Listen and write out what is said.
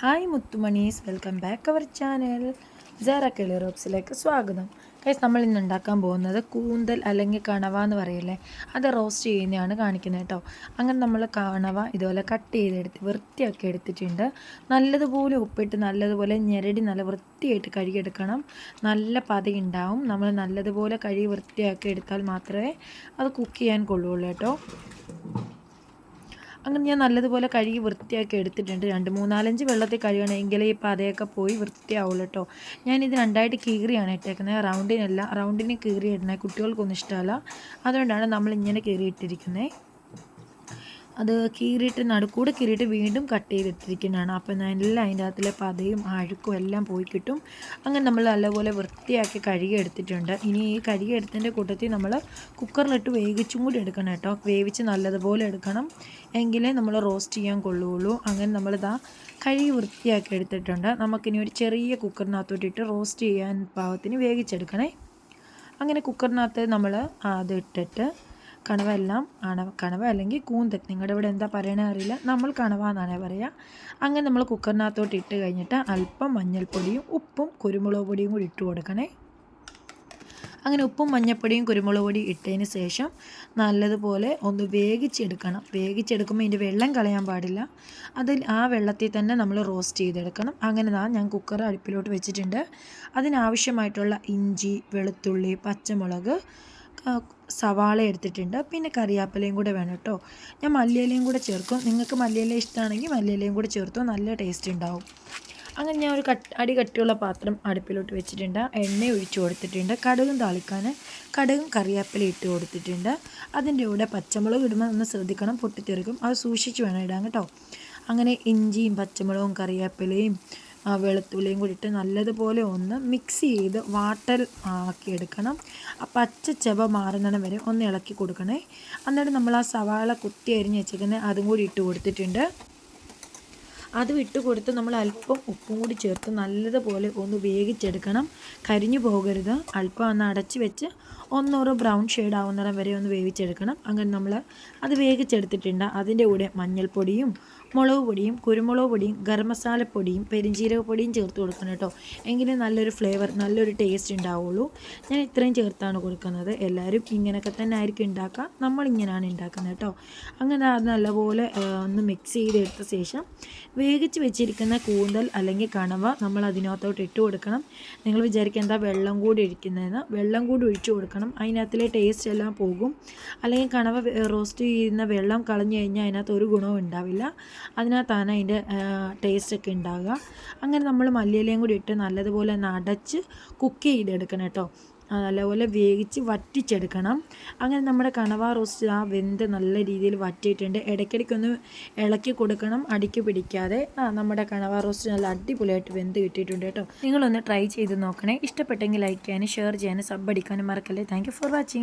Hi മുത്തുമണീസ് welcome back our channel. ജാറ കിളി റോപ്സിലേക്ക് സ്വാഗതം. കൈസ് നമ്മൾ ഇന്ന് ഉണ്ടാക്കാൻ പോകുന്നത് കൂന്തൽ അല്ലെങ്കിൽ കണവ എന്ന് പറയില്ലേ? അത് റോസ്റ്റ് ചെയ്യുന്നതാണ് കാണിക്കുന്നത് കേട്ടോ. അങ്ങനെ നമ്മൾ കണവ ഇതുപോലെ കട്ട് ചെയ്തെടുത്ത് വൃത്തിയാക്കി എടുത്തിട്ടുണ്ട്. നല്ലതുപോലെ ഉപ്പിട്ട് നല്ലതുപോലെ ഞെരടി നല്ല വൃത്തിയായിട്ട് കഴുകിയെടുക്കണം. നല്ല പതി ഉണ്ടാവും നമ്മൾ നല്ലതുപോലെ കഴുകി വൃത്തിയാക്കി എടുത്താൽ മാത്രമേ അത് കുക്ക് ചെയ്യാൻ കൊള്ളുള്ളൂ കേട്ടോ. അങ്ങനെ ഞാൻ നല്ലതുപോലെ കഴുകി വൃത്തിയാക്കി എടുത്തിട്ടുണ്ട്. രണ്ട് മൂന്നാലഞ്ച് വെള്ളത്തിൽ കഴുകണമെങ്കിൽ ഈ പതയൊക്കെ പോയി വൃത്തിയാവുള്ളൂ കേട്ടോ ഞാനിത് രണ്ടായിട്ട് കീറിയാണ് ഇട്ടേക്കുന്നത് റൗണ്ടിനല്ല റൗണ്ടിന് കീറി ഇടണേ കുട്ടികൾക്കൊന്നും ഇഷ്ടമല്ല. അതുകൊണ്ടാണ് നമ്മൾ ഇങ്ങനെ കീറി ഇട്ടിരിക്കുന്നത് അത് കീറിയിട്ട് നടുക്കൂടെ കീറിയിട്ട് വീണ്ടും കട്ട് ചെയ്തിട്ടിരിക്കുന്നതാണ്. അപ്പോൾ നല്ല അതിന്റെ അകത്തിലെ പതയും അഴുക്കും എല്ലാം പോയി കിട്ടും. അങ്ങനെ നമ്മൾ നല്ലപോലെ വൃത്തിയാക്കി കഴുകി എടുത്തിട്ടുണ്ട്. ഇനി ഈ കഴുകി എടുത്തതിന്റെ കൂട്ടത്തിൽ നമ്മൾ കുക്കറിലിട്ട് വേവിച്ചും കൂടി എടുക്കണം കേട്ടോ. വേവിച്ച് നല്ലതുപോലെ എടുക്കണം. എങ്കിലേ നമ്മൾ റോസ്റ്റ് ചെയ്യാൻ കൊള്ളുകയുള്ളൂ. അങ്ങനെ നമ്മളിതാ കഴുകി വൃത്തിയാക്കി എടുത്തിട്ടുണ്ട്. നമുക്കിനി ഒരു ചെറിയ കുക്കറിനകത്തോട്ടിട്ട് റോസ്റ്റ് ചെയ്യാൻ പാകത്തിന് വേവിച്ചെടുക്കണേ. അങ്ങനെ കുക്കറിനകത്ത് നമ്മൾ അത് ഇട്ടിട്ട് കണവ എല്ലാം ആണ് കണവ അല്ലെങ്കിൽ കൂന്തൽ നിങ്ങളുടെ ഇവിടെ എന്താ പറയണേ അറിയില്ല. നമ്മൾ കണവ എന്നാണ് പറയുക. അങ്ങനെ നമ്മൾ കുക്കറിനകത്തോട്ട് ഇട്ട് കഴിഞ്ഞിട്ട് അല്പം മഞ്ഞൾപ്പൊടിയും ഉപ്പും കുരുമുളക് പൊടിയും കൂടി ഇട്ട് കൊടുക്കണേ. അങ്ങനെ ഉപ്പും മഞ്ഞൾപ്പൊടിയും കുരുമുളക് പൊടി ഇട്ടതിന് ശേഷം നല്ലതുപോലെ ഒന്ന് വേവിച്ചെടുക്കണം. വേവിച്ചെടുക്കുമ്പോൾ ഇതിന്റെ വെള്ളം കളയാൻ പാടില്ല. അതിൽ ആ വെള്ളത്തിൽ തന്നെ നമ്മൾ റോസ്റ്റ് ചെയ്തെടുക്കണം. അങ്ങനെ നാ ഞാൻ കുക്കർ അടുപ്പിലോട്ട് വെച്ചിട്ടുണ്ട്. അതിനാവശ്യമായിട്ടുള്ള ഇഞ്ചി വെളുത്തുള്ളി പച്ചമുളക് സവാള എടുത്തിട്ടുണ്ട്. പിന്നെ കറിവേപ്പിലയും കൂടെ വേണം കേട്ടോ. ഞാൻ മല്ലിയിലയും കൂടെ ചേർക്കും. നിങ്ങൾക്ക് മല്ലിയില ഇഷ്ടമാണെങ്കിൽ മല്ലിയിലയും കൂടെ ചേർത്തോ. നല്ല ടേസ്റ്റ് ഉണ്ടാവും. അങ്ങനെ ഞാൻ ഒരു കട്ട് അടി കട്ടിയുള്ള പാത്രം അടുപ്പിലോട്ട് വെച്ചിട്ടുണ്ട്. എണ്ണ ഒഴിച്ച് കൊടുത്തിട്ടുണ്ട്. കടുകും താളിക്കാൻ കടുകും കറിവേപ്പില ഇട്ട് കൊടുത്തിട്ടുണ്ട്. അതിന്റെ കൂടെ പച്ചമുളക് ഇടുമ്പോൾ ഒന്ന് ശ്രദ്ധിക്കണം. പൊട്ടിത്തെറിക്കും. അത് സൂക്ഷിച്ച് വേണം ഇടാൻ കേട്ടോ. അങ്ങനെ ഇഞ്ചിയും പച്ചമുളകും കറിവേപ്പിലയും വെളുത്തുള്ളിയും കൂടി ഇട്ട് നല്ലതുപോലെ ഒന്ന് മിക്സ് ചെയ്ത് വാട്ടർ ആക്കി എടുക്കണം ആ പച്ച ചെവ മാറുന്നിടം വരെ ഒന്ന് ഇളക്കി കൊടുക്കണേ. എന്നിട്ട് നമ്മൾ ആ സവാള കുത്തി അരിഞ്ഞ് വെച്ചേക്കുന്നത് അതും കൂടി ഇട്ട് കൊടുത്തിട്ടുണ്ട്. അത് ഇട്ട് കൊടുത്ത് നമ്മൾ അല്പം ഉപ്പും കൂടി ചേർത്ത് നല്ലതുപോലെ ഒന്ന് വേവിച്ചെടുക്കണം. കരിഞ്ഞു പോകരുത്. അല്പം ഒന്ന് അടച്ച് വെച്ച് ഒന്നോറ് ബ്രൗൺ ഷെയ്ഡ് ആവുന്നിടം വരെ ഒന്ന് വേവിച്ചെടുക്കണം. അങ്ങനെ നമ്മൾ അത് വേവിച്ചെടുത്തിട്ടുണ്ട്. അതിന്റെ കൂടെ മഞ്ഞൾപ്പൊടിയും മുളക് പൊടിയും കുരുമുളക് പൊടിയും ഗരം മസാലപ്പൊടിയും പെരിഞ്ചീരക പൊടിയും ചേർത്ത് കൊടുക്കണം കേട്ടോ. എങ്കിലേ നല്ലൊരു ഫ്ലേവർ നല്ലൊരു ടേസ്റ്റ് ഉണ്ടാവുള്ളൂ. ഞാൻ ഇത്രയും ചേർത്താണ് കൊടുക്കുന്നത്. എല്ലാവരും ഇങ്ങനെയൊക്കെ തന്നെ ആയിരിക്കും ഉണ്ടാക്കുക. നമ്മളിങ്ങനെയാണ് ഉണ്ടാക്കുന്നത് കേട്ടോ. അങ്ങനെ അത് നല്ലപോലെ ഒന്ന് മിക്സ് ചെയ്തെടുത്ത ശേഷം വേവിച്ച് വെച്ചിരിക്കുന്ന കൂന്തൽ അല്ലെങ്കിൽ കണവ നമ്മൾ അതിനകത്തോട്ട് ഇട്ട് കൊടുക്കണം. നിങ്ങൾ വിചാരിക്കുക എന്താ വെള്ളം കൂടി ഒഴിക്കുന്നതെന്ന്. വെള്ളം കൂടി ഒഴിച്ചു കൊടുക്കണം. അതിനകത്തിലെ ടേസ്റ്റ് എല്ലാം പോകും. അല്ലെങ്കിൽ കണവ റോസ്റ്റ് ചെയ്യുന്ന വെള്ളം കളഞ്ഞു കഴിഞ്ഞാൽ അതിനകത്ത് ഒരു ഗുണവും ഉണ്ടാവില്ല. അതിനകത്താണ് അതിന്റെ ടേസ്റ്റൊക്കെ ഉണ്ടാകുക അങ്ങനെ നമ്മൾ മല്ലിയിലയും കൂടി ഇട്ട് നല്ലതുപോലെ നടച്ച് കുക്ക് ചെയ്തെടുക്കണം കേട്ടോ. നല്ലപോലെ വേവിച്ച് വറ്റിച്ചെടുക്കണം. അങ്ങനെ നമ്മുടെ കണവ റോസ്റ്റ് ആ വെന്ത് നല്ല രീതിയിൽ വറ്റിയിട്ടുണ്ട്. ഇടയ്ക്കിടയ്ക്കൊന്ന് ഇളക്കി കൊടുക്കണം അടിക്ക് പിടിക്കാതെ. ആ നമ്മുടെ കണവ റോസ്റ്റ് നല്ല അടിപൊളിയായിട്ട് വെന്ത് കിട്ടിയിട്ടുണ്ട് കേട്ടോ. നിങ്ങളൊന്ന് ട്രൈ ചെയ്ത് നോക്കണേ. ഇഷ്ടപ്പെട്ടെങ്കിൽ ലൈക്ക് ചെയ്യാനും ഷെയർ ചെയ്യാനും സബ് അടിക്കാനും മറക്കല്ലേ. Thank for watching.